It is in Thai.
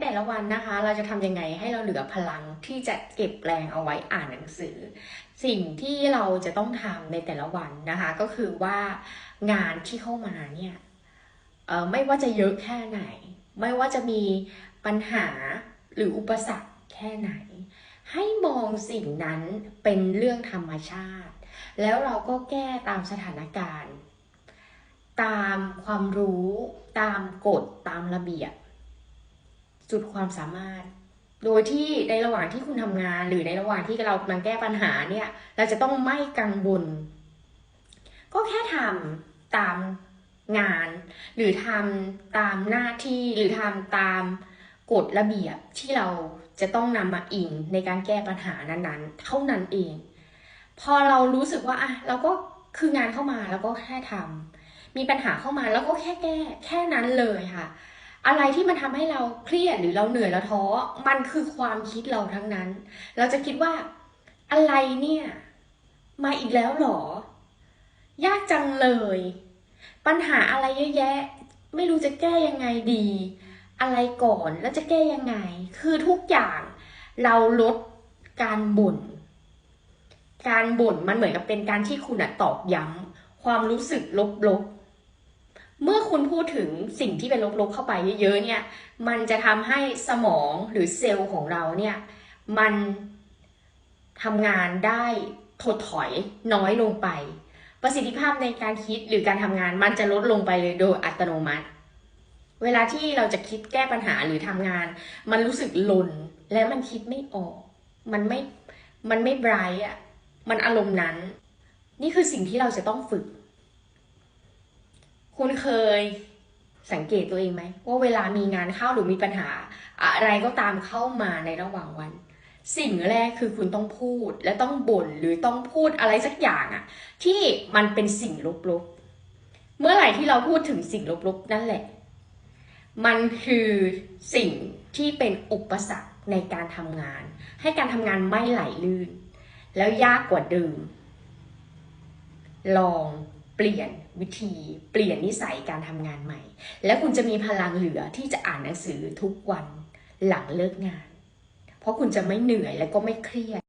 แต่ละวันนะคะ เราจะทำยังไงให้เราเหลือพลังที่จะเก็บแรงเอาไว้อ่านหนังสือ สิ่งที่เราจะต้องทำในแต่ละวันนะคะ ก็คือว่างานที่เข้ามาเนี่ยไม่ว่าจะเยอะแค่ไหน ไม่ว่าจะมีปัญหาหรืออุปสรรคแค่ไหน ให้มองสิ่งนั้นเป็นเรื่องธรรมชาติ แล้วเราก็แก้ตามสถานการณ์ ตามความรู้ ตามกฎตามระเบียบ สุดความสามารถ โดยที่ในระหว่างที่คุณทำงาน หรือในระหว่างที่เรากำลังแก้ปัญหาเนี่ย เราจะต้องไม่กังวล ก็แค่ทำตามงาน หรือทำตามหน้าที่หรือทำตามกฎระเบียบที่เราจะต้องนำมาอิงในการแก้ปัญหานั้นๆ เท่านั้นเอง พอเรารู้สึกว่าอะเราก็คืองานเข้ามาแล้วก็แค่ทำมีปัญหาเข้ามาแล้วก็แค่แก้แค่นั้นเลยค่ะ อะไรที่มันทำให้เราเครียดหรือเราเหนื่อยเราท้อ มันคือความคิดเราทั้งนั้น เราจะคิดว่าอะไรเนี่ย มาอีกแล้วหรอ ยากจังเลย ปัญหาอะไรเยอะแยะ ไม่รู้จะแก้ยังไงดี อะไรก่อนแล้วจะแก้ยังไง คือทุกอย่างเราลดการบ่น การบ่นมันเหมือนกับเป็นการที่คุณอะตอกย้ำความรู้สึกลบๆ เมื่อคุณพูดถึงสิ่งที่เป็นลบๆเข้าไปเยอะๆเนี่ย มันจะทำให้สมองหรือเซลล์ของเราเนี่ย มันทำงานได้ถดถอยน้อยลงไป ประสิทธิภาพในการคิดหรือการทำงานมันจะลดลงไปเลยโดยอัตโนมัติ เวลาที่เราจะคิดแก้ปัญหาหรือทำงาน มันรู้สึกลนและมันคิดไม่ออก มันไม่ มันไม่ไบรท์อะ มันอารมณ์นั้น นี่คือสิ่งที่เราจะต้องฝึก คุณเคยสังเกตตัวเองไหมว่าเวลามีงานเข้าหรือมีปัญหา อะไรก็ตามเข้ามาในระหว่างวัน สิ่งแรกคือคุณต้องพูดและต้องบ่นหรือต้องพูดอะไรสักอย่างอะที่มันเป็นสิ่งลบๆ เมื่อไหร่ที่เราพูดถึงสิ่งลบๆ นั่นแหละ มันคือสิ่งที่เป็นอุปสรรคในการทำงาน ให้การทำงานไม่ไหลลื่น แล้วยากกว่าเดิม ลอง เปลี่ยนวิธี เปลี่ยนนิสัยการทำงานใหม่ แล้วคุณจะมีพลังเหลือที่จะอ่านหนังสือทุกวันหลังเลิกงาน เพราะคุณจะไม่เหนื่อยและก็ไม่เครียด